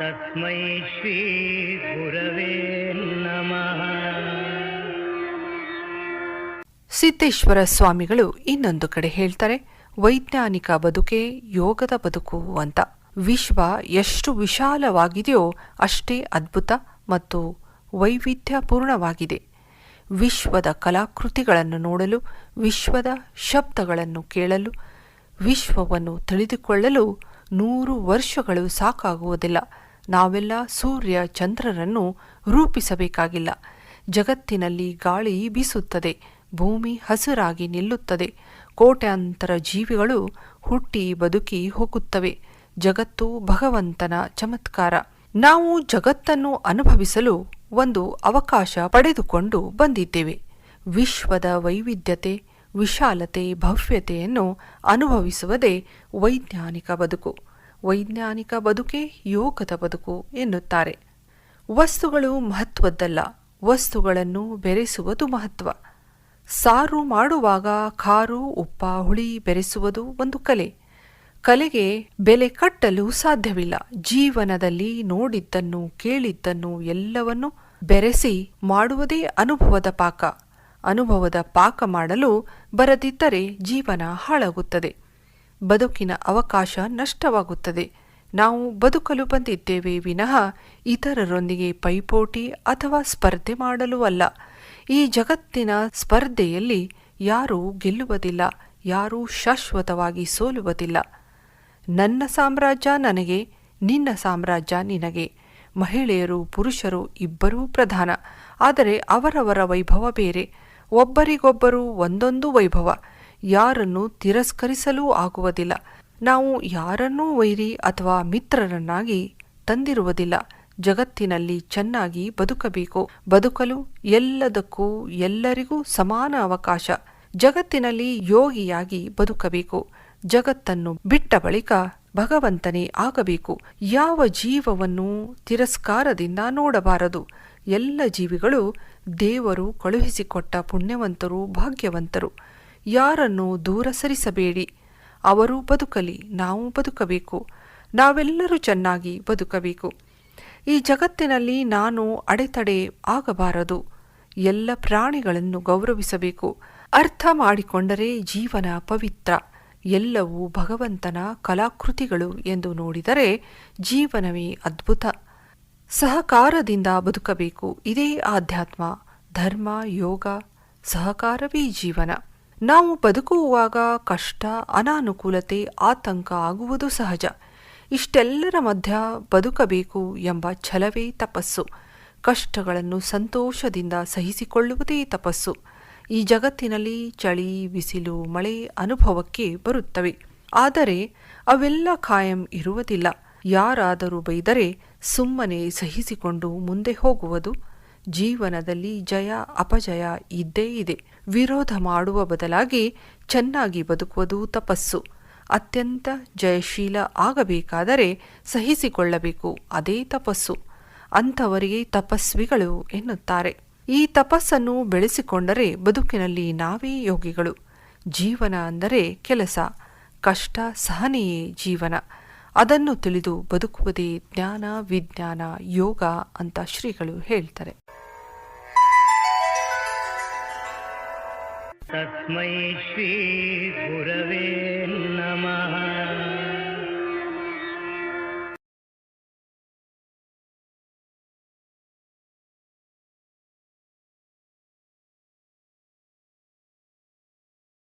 तस्मै श्रीगुरवे नमः ಸಿದ್ದೇಶ್ವರ ಸ್ವಾಮಿಗಳು ಇನ್ನೊಂದು ಕಡೆ ಹೇಳ್ತಾರೆ ವೈಜ್ಞಾನಿಕ ಬದುಕೆ ಯೋಗದ ಬದುಕು ಅಂತ ವಿಶ್ವ ಎಷ್ಟು ವಿಶಾಲವಾಗಿದೆಯೋ ಅಷ್ಟೇ ಅದ್ಭುತ ಮತ್ತು ವೈವಿಧ್ಯಪೂರ್ಣವಾಗಿದೆ ವಿಶ್ವದ ಕಲಾಕೃತಿಗಳನ್ನು ನೋಡಲು ವಿಶ್ವದ ಶಬ್ದಗಳನ್ನು ಕೇಳಲು ವಿಶ್ವವನ್ನು ತಿಳಿದುಕೊಳ್ಳಲು ನೂರು ವರ್ಷಗಳು ಸಾಕಾಗುವುದಿಲ್ಲ ನಾವೆಲ್ಲ ಸೂರ್ಯ ಚಂದ್ರರನ್ನು ರೂಪಿಸಬೇಕಾಗಿಲ್ಲ. ಜಗತ್ತಿನಲ್ಲಿ ಗಾಳಿ ಬೀಸುತ್ತದೆ, ಭೂಮಿ ಹಸಿರಾಗಿ ನಿಲ್ಲುತ್ತದೆ, ಕೋಟ್ಯಾಂತರ ಜೀವಿಗಳು ಹುಟ್ಟಿ ಬದುಕಿ ಹೋಗುತ್ತವೆ. ಜಗತ್ತು ಭಗವಂತನ ಚಮತ್ಕಾರ. ನಾವು ಜಗತ್ತನ್ನು ಅನುಭವಿಸಲು ಒಂದು ಅವಕಾಶ ಪಡೆದುಕೊಂಡು ಬಂದಿದ್ದೇವೆ. ವಿಶ್ವದ ವೈವಿಧ್ಯತೆ, ವಿಶಾಲತೆ, ಭವ್ಯತೆಯನ್ನು ಅನುಭವಿಸುವುದೇ ವೈಜ್ಞಾನಿಕ ಬದುಕು. ವೈಜ್ಞಾನಿಕ ಬದುಕೇ ಯೋಗದ ಬದುಕು ಎನ್ನುತ್ತಾರೆ. ವಸ್ತುಗಳು ಮಹತ್ವದ್ದಲ್ಲ, ವಸ್ತುಗಳನ್ನು ಬೆರೆಸುವುದು ಮಹತ್ವ. ಸಾರು ಮಾಡುವಾಗ ಖಾರು, ಉಪ್ಪ, ಹುಳಿ ಬೆರೆಸುವುದು ಒಂದು ಕಲೆ. ಕಲೆಗೆ ಬೆಲೆ ಕಟ್ಟಲು ಸಾಧ್ಯವಿಲ್ಲ. ಜೀವನದಲ್ಲಿ ನೋಡಿದ್ದನ್ನು, ಕೇಳಿದ್ದನ್ನು ಎಲ್ಲವನ್ನು ಬೆರೆಸಿ ಮಾಡುವುದೇ ಅನುಭವದ ಪಾಕ. ಅನುಭವದ ಪಾಕ ಮಾಡಲು ಬರದಿದ್ದರೆ ಜೀವನ ಹಾಳಾಗುತ್ತದೆ. ಬದುಕಿನ ಅವಕಾಶ ನಷ್ಟವಾಗುತ್ತದೆ. ನಾವು ಬದುಕಲು ಬಂದಿದ್ದೇವೆ ವಿನಃ ಇತರರೊಂದಿಗೆ ಪೈಪೋಟಿ ಅಥವಾ ಸ್ಪರ್ಧೆ ಮಾಡಲು ಅಲ್ಲ. ಈ ಜಗತ್ತಿನ ಸ್ಪರ್ಧೆಯಲ್ಲಿ ಯಾರೂ ಗೆಲ್ಲುವುದಿಲ್ಲ, ಯಾರೂ ಶಾಶ್ವತವಾಗಿ ಸೋಲುವುದಿಲ್ಲ. ನನ್ನ ಸಾಮ್ರಾಜ್ಯ ನನಗೆ, ನಿನ್ನ ಸಾಮ್ರಾಜ್ಯ ನಿನಗೆ. ಮಹಿಳೆಯರು, ಪುರುಷರು ಇಬ್ಬರೂ ಪ್ರಧಾನ. ಆದರೆ ಅವರವರ ವೈಭವ ಬೇರೆ. ಒಬ್ಬರಿಗೊಬ್ಬರು ಒಂದೊಂದು ವೈಭವ. ಯಾರನ್ನು ತಿರಸ್ಕರಿಸಲೂ ಆಗುವುದಿಲ್ಲ. ನಾವು ಯಾರನ್ನೂ ವೈರಿ ಅಥವಾ ಮಿತ್ರರನ್ನಾಗಿ ತಂದಿರುವುದಿಲ್ಲ. ಜಗತ್ತಿನಲ್ಲಿ ಚೆನ್ನಾಗಿ ಬದುಕಬೇಕು. ಬದುಕಲು ಎಲ್ಲದಕ್ಕೂ ಎಲ್ಲರಿಗೂ ಸಮಾನ ಅವಕಾಶ. ಜಗತ್ತಿನಲ್ಲಿ ಯೋಗಿಯಾಗಿ ಬದುಕಬೇಕು. ಜಗತ್ತನ್ನು ಬಿಟ್ಟ ಬಳಿಕ ಭಗವಂತನೇ ಆಗಬೇಕು. ಯಾವ ಜೀವವನ್ನು ತಿರಸ್ಕಾರದಿಂದ ನೋಡಬಾರದು. ಎಲ್ಲ ಜೀವಿಗಳು ದೇವರು ಕಳುಹಿಸಿಕೊಟ್ಟ ಪುಣ್ಯವಂತರು, ಭಾಗ್ಯವಂತರು. ಯಾರನ್ನು ದೂರ ಸರಿಸಬೇಡಿ. ಅವರು ಬದುಕಲಿ, ನಾವು ಬದುಕಬೇಕು. ನಾವೆಲ್ಲರೂ ಚೆನ್ನಾಗಿ ಬದುಕಬೇಕು. ಈ ಜಗತ್ತಿನಲ್ಲಿ ನಾನು ಅಡೆತಡೆ ಆಗಬಾರದು. ಎಲ್ಲ ಪ್ರಾಣಿಗಳನ್ನು ಗೌರವಿಸಬೇಕು. ಅರ್ಥ ಮಾಡಿಕೊಂಡರೆ ಜೀವನ ಪವಿತ್ರ. ಎಲ್ಲವೂ ಭಗವಂತನ ಕಲಾಕೃತಿಗಳು ಎಂದು ನೋಡಿದರೆ ಜೀವನವೇ ಅದ್ಭುತ. ಸಹಕಾರದಿಂದ ಬದುಕಬೇಕು. ಇದೇ ಆಧ್ಯಾತ್ಮ. ಧರ್ಮ, ಯೋಗ, ಸಹಕಾರವೇ ಜೀವನ. ನಾವು ಬದುಕುವಾಗ ಕಷ್ಟ, ಅನಾನುಕೂಲತೆ, ಆತಂಕ ಆಗುವುದು ಸಹಜ. ಇಷ್ಟೆಲ್ಲರ ಮಧ್ಯ ಬದುಕಬೇಕು ಎಂಬ ಛಲವೇ ತಪಸ್ಸು. ಕಷ್ಟಗಳನ್ನು ಸಂತೋಷದಿಂದ ಸಹಿಸಿಕೊಳ್ಳುವುದೇ ತಪಸ್ಸು. ಈ ಜಗತ್ತಿನಲ್ಲಿ ಚಳಿ, ಬಿಸಿಲು, ಮಳೆ ಅನುಭವಕ್ಕೆ ಬರುತ್ತವೆ. ಆದರೆ ಅವೆಲ್ಲ ಖಾಯಂ ಇರುವುದಿಲ್ಲ. ಯಾರಾದರೂ ಬೈದರೆ ಸುಮ್ಮನೆ ಸಹಿಸಿಕೊಂಡು ಮುಂದೆ ಹೋಗುವುದು. ಜೀವನದಲ್ಲಿ ಜಯ, ಅಪಜಯ ಇದ್ದೇ ಇದೆ. ವಿರೋಧ ಮಾಡುವ ಬದಲಾಗಿ ಚೆನ್ನಾಗಿ ಬದುಕುವುದು ತಪಸ್ಸು. ಅತ್ಯಂತ ಜಯಶೀಲ ಆಗಬೇಕಾದರೆ ಸಹಿಸಿಕೊಳ್ಳಬೇಕು, ಅದೇ ತಪಸ್ಸು. ಅಂಥವರಿಗೆ ತಪಸ್ವಿಗಳು ಎನ್ನುತ್ತಾರೆ. ಈ ತಪಸ್ಸನ್ನು ಬೆಳೆಸಿಕೊಂಡರೆ ಬದುಕಿನಲ್ಲಿ ನಾವೇ ಯೋಗಿಗಳು. ಜೀವನ ಅಂದರೆ ಕೆಲಸ, ಕಷ್ಟ ಸಹನೆಯೇ ಜೀವನ. ಅದನ್ನು ತಿಳಿದು ಬದುಕುವುದೇ ಜ್ಞಾನ, ವಿಜ್ಞಾನ, ಯೋಗ ಅಂತ ಶ್ರೀಗಳು ಹೇಳ್ತಾರೆ. तस्मै श्रीगुरवे नमः।